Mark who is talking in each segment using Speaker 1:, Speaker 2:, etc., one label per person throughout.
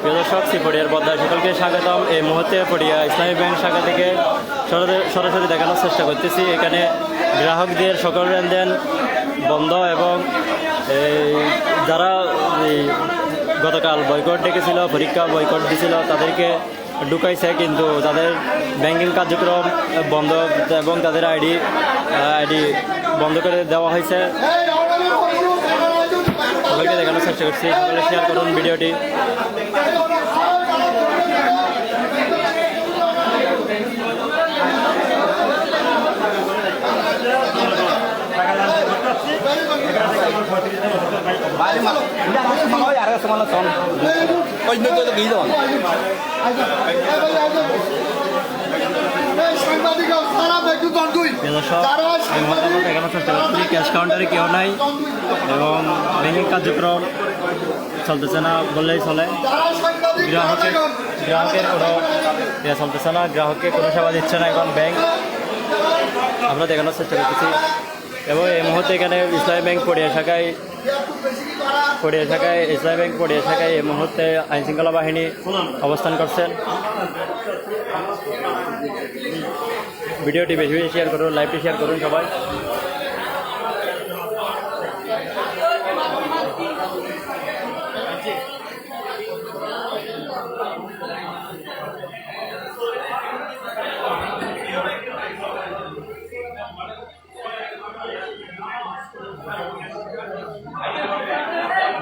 Speaker 1: প্রিয় দর্শক শ্রীপড়িয়ার বদ্দার সকলকে স্বাগতম। এই মুহূর্তে পড়িয়া ইসলামী ব্যাংক শাখা থেকে সরাসরি- দেখানোর চেষ্টা করতেছি। এখানে গ্রাহকদের সকল লেনদেন বন্ধ এবং যারা গতকাল বয়কট ডেকেছিল, পরীক্ষা বয়কট দিছিল, তাদেরকে ঢুকাইছে, কিন্তু তাদের ব্যাংকিং কার্যক্রম বন্ধ এবং তাদের আইডি আইডি বন্ধ করে দেওয়া হয়েছে। সকলকে দেখানোর চেষ্টা করছি। সকলে শেয়ার করুন ভিডিওটি।
Speaker 2: একটু দণ্ডুই
Speaker 1: প্রিয় দর্শক এই মুহূর্তে আমরা দেখানোর চেষ্টা করছি ক্যাশ কাউন্টারে কেউ নাই এবং ব্যাংকিং কার্যক্রম চলতেছে না বললেই চলে। গ্রাহকের গ্রাহকের কোনো ইয়ে চলতেছে না গ্রাহককে কোনো সেবা দিচ্ছে না এখন ব্যাংক আমরা দেখানোর চেষ্টা করতেছি। এবং এই মুহূর্তে এখানে ইসলামী ব্যাংক পড়িয়া শাখায় পড়িয়া শাখায় ইসলামী ব্যাংক পড়িয়া শাখায় এই মুহূর্তে আইন শৃঙ্খলা বাহিনী অবস্থান করছেন। ভিডিওটি বেশি বেশি শেয়ার করুন লাইভটি শেয়ার করুন সবাই।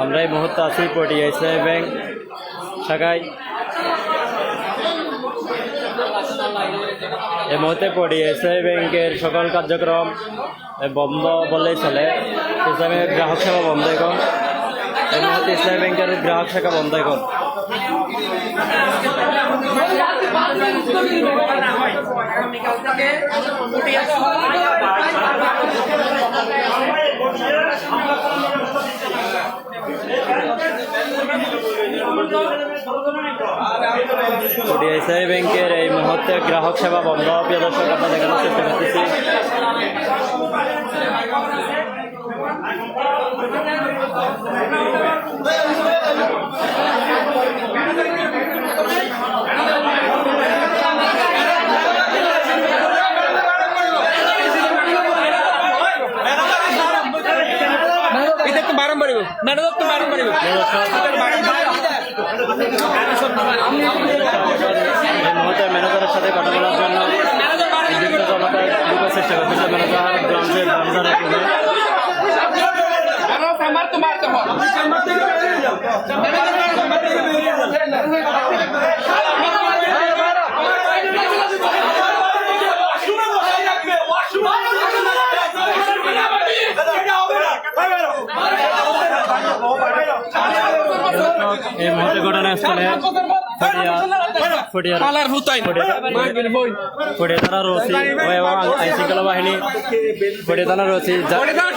Speaker 1: আমরা এই মুহূর্তে আছি পটিয়া ইসলামী ব্যাংক শাখায় এই মুহূর্তে পড়ি ইসলামী ব্যাংকের সকল কার্যক্রম এ, বন্ধ বললেই চলে। ইসলামী গ্রাহক সেবা বন্ধ এখন এই মুহূর্তে ইসলামী ব্যাংকের গ্রাহক শাখা বন্ধ এখন পটিয়া ইসলামী ব্যাংকের এই মুহূর্তে গ্রাহক সেবা বন্ধ। প্রিয় দর্শক আমরা দেখানোর চেষ্টা করতেছি
Speaker 3: এটা একটু বারণ বাড়িব ম্যাডাম একটু বারণ বাড়িব
Speaker 1: প্রিয় দর্শক এই মুহূর্তে ম্যানেজারের সাথে কথা বলার জন্য বিদ্যুৎ জনতা ঢুকার চেষ্টা করতেছে ম্যানেজার ব্রাঞ্চের ম্যানেজারের
Speaker 3: আমার তো মারতে
Speaker 1: এই মুহূর্তে ঘটনাস্থলে ফটিয়া ফটিয়ার
Speaker 3: পালার হুতাই মাগির বই
Speaker 1: ফটিয়া থানার ওসি ও এবং আইন শৃঙ্খলা বাহিনী ফটিয়া থানার ওসি যা-
Speaker 3: ওরে দাও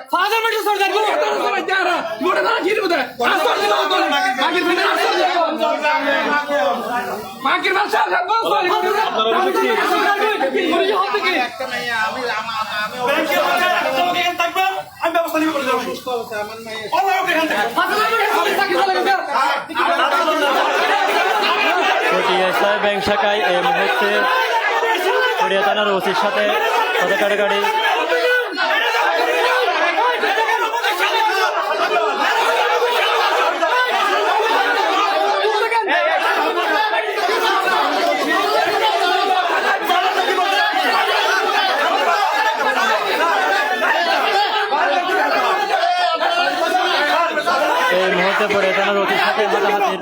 Speaker 3: ওরে দাও কিরে দাও ওরে দাও কিরে দাও
Speaker 1: এই মুহূর্তে ঘটনাস্থলে ফটিয়া থানার ওসি অবস্থান করছে।
Speaker 3: ফাদার মেটে সর দাও ওরে দাও সবাই যারা ওরে দাও কিরে দাও আসর দাও মাগির ভিতরে আসর দাও মাগির ভাষা দাও সরি আপনারা বুঝছি ওরে হত কি ফাদার মেটে সর চলে
Speaker 1: ফটিয়া ব্যাংক শাখায় এই মুহূর্তে ফটিয়া থানার ওসির সাথে কথা কাটাকাটি মুহূর্তে ফটিয়া থানার ওসির সাথে হাতাহাতির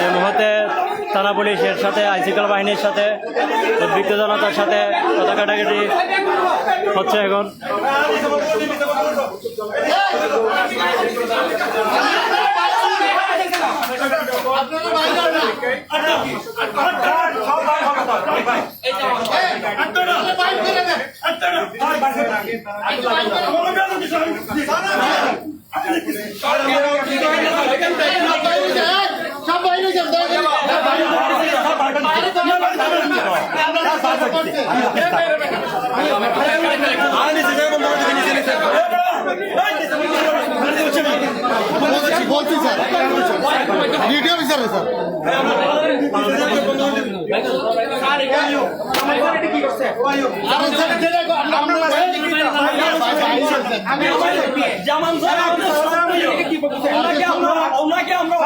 Speaker 1: এই মুহূর্তে থানা পুলিশের সাথে আইনশৃঙ্খলা বাহিনীর সাথে উদ্বিগ্ন জনতার সাথে কথা কাটাকাটি হচ্ছে এখন।
Speaker 2: বলছি স্যার ভিডিও বিচারে স্যার
Speaker 3: জামান স্যার ওনাকে আমরা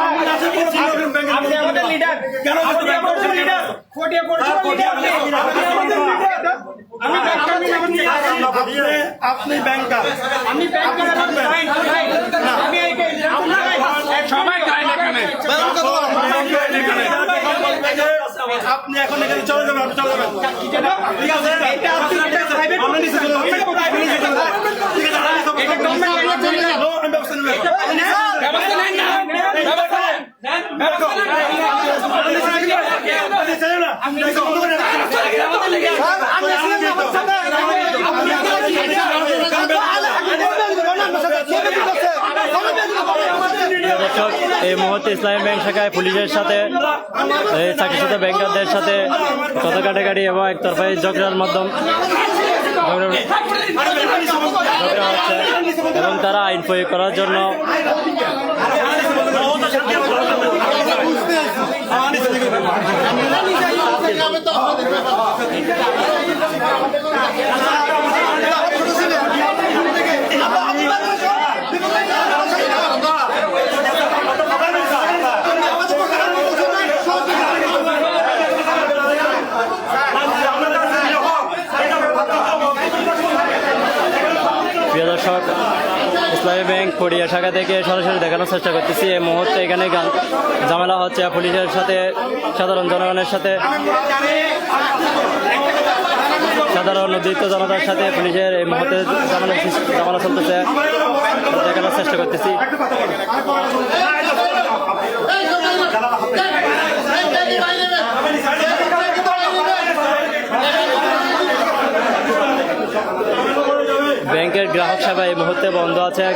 Speaker 3: আপনি আমাদের লিডার কেন আপনি আমাদের লিডার কোটিয়ে পড়ছে লিডার আপনি আমাদের লিডার আমি
Speaker 4: আপনি ব্যাংকার।
Speaker 3: আমি ব্যাংকার আমি সবাই গায় না
Speaker 4: আপনি এখন। এখানে। চলে যাবেন আপনি চলে যাবেন। ঠিক আছে? আমরা নিচে চলে যাব। ঠিক আছে, আমরা নিচে চলে যাব। আমি ব্যবস্থা নেব।
Speaker 3: ব্যবস্থা নেন না ব্যবস্থা নেন ব্যবস্থা নেন
Speaker 4: আপনি নিচে চলে যাবেন। আপনি নিচে চলে যাবেন। আপনি নিচে বন্ধ করে রাখুন।
Speaker 1: দর্শক এই মুহূর্তে ইসলামী ব্যাংক শাখায় পুলিশের সাথে এই সাথে ব্যাংকারদের সাথে কথা কাটাকাটি এবং একতরফাই ঝগড়ার মাধ্যম এবং তারা আইন প্রয়োগ করার জন্য
Speaker 2: আমি তো আপনাদের ব্যাপার
Speaker 1: প্রিয় দর্শক ইসলামী ব্যাংক পড়িয়া শাখা থেকে সরাসরি দেখানোর চেষ্টা করতেছি। এই মুহূর্তে এখানে গান ঝামেলা হচ্ছে। পুলিশের সাথে, সাধারণ জনগণের সাথে, সাধারণ উদ্বৃত্ত জনতার সাথে পুলিশের এই মুহূর্তে ঝামেলা ঝামেলা চলতেছে। দেখানোর চেষ্টা করতেছি। ব্যাংকের গ্রাহক সেবা এই মুহূর্তে বন্ধ আছে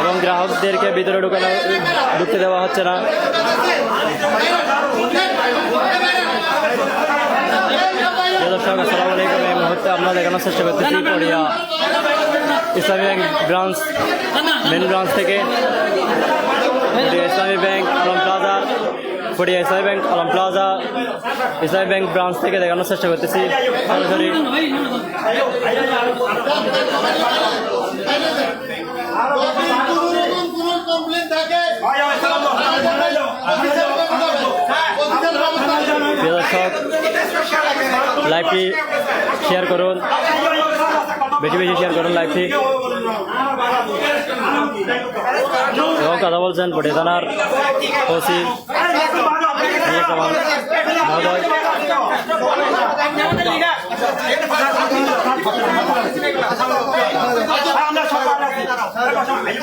Speaker 1: এবং গ্রাহকদেরকে ভিতরে ঢুকানো, ঢুকতে দেওয়া হচ্ছে না। দর্শক, আসসালামু আলাইকুম। এই মুহূর্তে আমরা দেখানোর চেষ্টা করতেছি পড়িয়া Islami bank branch, main branch থেকে। ইসলামী ব্যাংক আলম প্লাজা। পড়িয়া Islami bank Alam plaza. Islami bank branch থেকে দেখানোর চেষ্টা করতেছি। সরাসরি লাইভটি শেয়ার করুন বেশি বেশি শেয়ার করুন লাইভটি এবং কথা বলছেন পটে থানার ওসি মহোদয়
Speaker 4: আমরা সবাই আছি।
Speaker 2: এই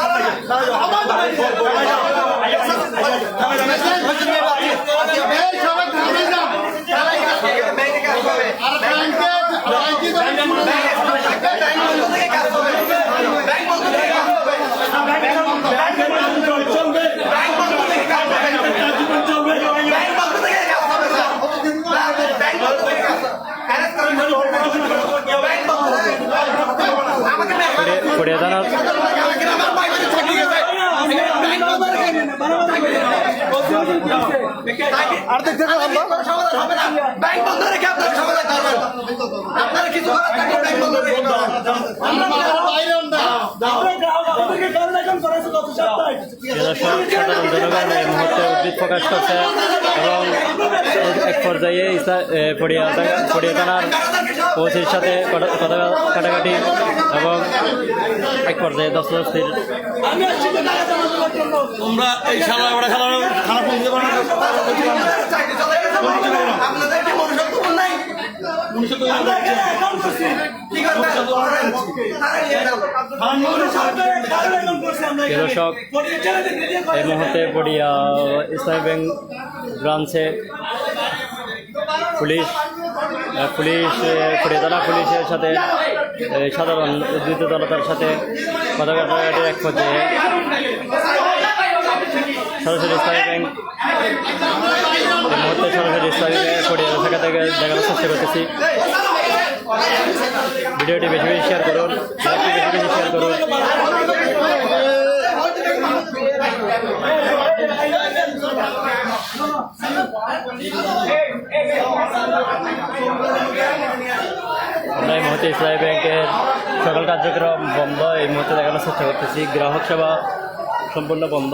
Speaker 2: আর ব্যাংকে ব্যাংকে
Speaker 4: চলবে চলবে
Speaker 1: পটিয়া থানার
Speaker 2: আর দেখতে পাবো
Speaker 5: ব্যাংক বন্ধ রেখে আপনারা সমাধান করবেন। আপনারা কিছু করার থাকলে ব্যাংক বন্ধ রেখে
Speaker 2: আমরা বাইরে না।
Speaker 1: প্রিয় দর্শক সাধারণ জনগণ এই মুহূর্তে প্রকাশ করছে এবং এক পর্যায়ে থা- পটিয়া থানার ওসির সাথে কাটাকাটি এবং এক পর্যায়ে দশ দস্তদস্তির
Speaker 4: তোমরা এই শালা ওরা শালা খারাপ বলতে পারো
Speaker 1: দর্শক এই মুহূর্তে পড়িয়া ইসলামী ব্যাংক ব্রাঞ্চে পুলিশ পুলিশ থানা পুলিশের সাথে সাধারণ উদ্ধৃত জনতার সাথে কথা কাটাকাটির এক পর্যায়ে। সরাসরি ইসলামী ব্যাংক। মুহূর্তে সরাসরি ইসলামী ব্যাংক থাকা চেষ্টা করতেছি। ভিডিওটি বেশি বেশি শেয়ার করুন বেশি বেশি শেয়ার করুন। আমরা এই মুহূর্তে ইসলামী ব্যাংকের সকল কার্যক্রম বন্ধ। এই মুহূর্তে দেখানোর চেষ্টা করতেছি, গ্রাহক সেবা সম্পূর্ণ বন্ধ।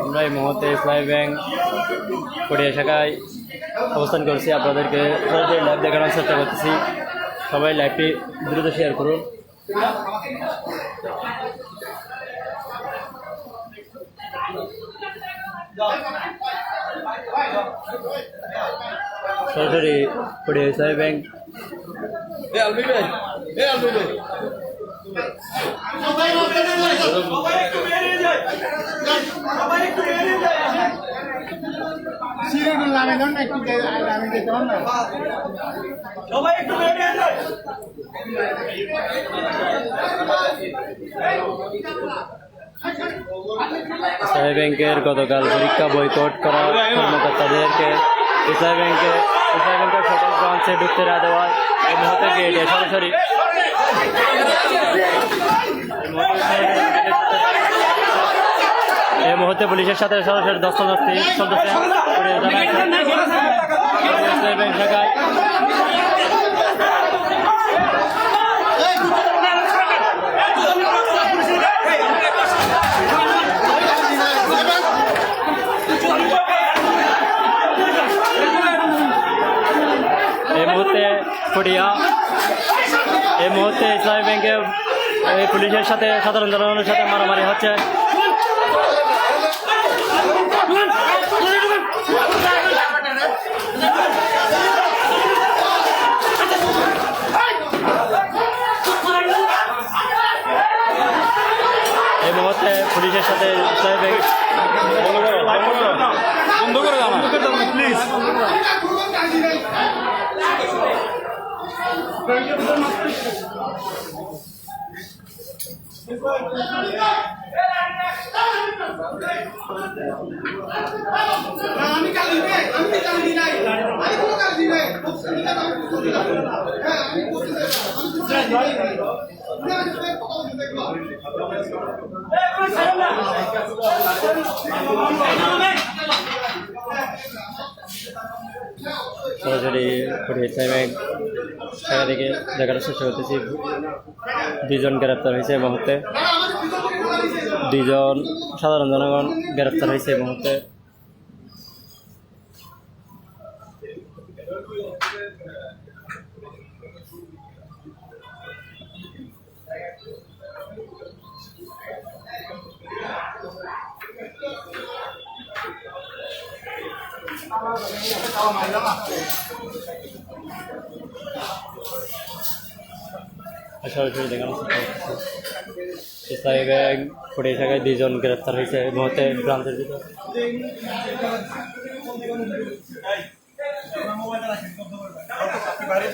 Speaker 1: আমরা এই মুহূর্তে ইসলামী ব্যাংক কোটিয়া শাখায় অবস্থান করছি আপনাদেরকে সরাসরি লাইভ দেখানোর চেষ্টা করতেছি সবাই লাইভটি দ্রুত শেয়ার করুন সরাসরি কোটিয়া ইসলামী ব্যাংক
Speaker 2: সিরিয়াল নামে না একটু আমি যেতে পারব
Speaker 3: সবাই একটু বেরিয়ে যায়।
Speaker 1: ব্যাংকের গতকাল পরীক্ষা বয়কট করা কর্মকর্তাদেরকে ইসলামী ব্যাংকে, ইসলামী ব্যাংকের সকল ব্রাঞ্চে ঢুকতে না দেওয়ার এই মুহূর্তে গেটে সরাসরি এই মুহূর্তে পুলিশের সাথে সরাসরি দস্তদস্তি চলতেছে ইসলামী ব্যাংক শাখায় এই মুহূর্তে ফুটিয়া এই মুহূর্তে ইসলামী ব্যাংকে এই পুলিশের সাথে সাধারণ জনগণের সাথে মারামারি হচ্ছে। এই মুহূর্তে পুলিশের সাথে ইসলামী ব্যাংক
Speaker 4: বন্ধ করে দাও প্লিজ
Speaker 5: আমি কালি নেই আমি কালি দিই নাই আমি কোনো কালি দিই হ্যাঁ আমি করতে
Speaker 1: সরাসরি ফুটিয়া সাহেব শাখা থেকে দেখানোর চেষ্টা করতেছি দুইজন গ্রেপ্তার হয়েছে এই মুহূর্তে। দুইজন সাধারণ জনগণ গ্রেপ্তার হয়েছে এই মুহূর্তে। সরাসরি দেখানোর চেষ্টা করতেছি ইসলামী ব্যাংক ফুটিয়া শাখায় দুইজন গ্রেপ্তার হয়েছে এই মুহূর্তে ব্রাঞ্চের ভিতর
Speaker 4: বাইরে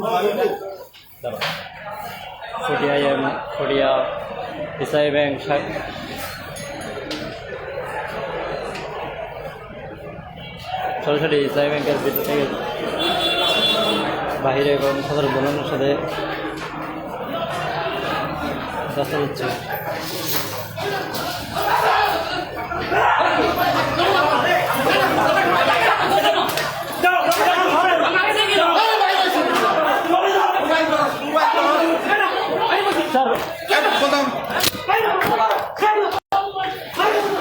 Speaker 4: যে ভিডিও করেন
Speaker 1: ফুটিয়া এম ফুটিয়া ইসলামী ব্যাংক সরাসরি ইসলামী ব্যাংকের ভিতর থেকে বাহিরে এবং সাধারণ জনগণের সাথে রাস্তা হচ্ছে।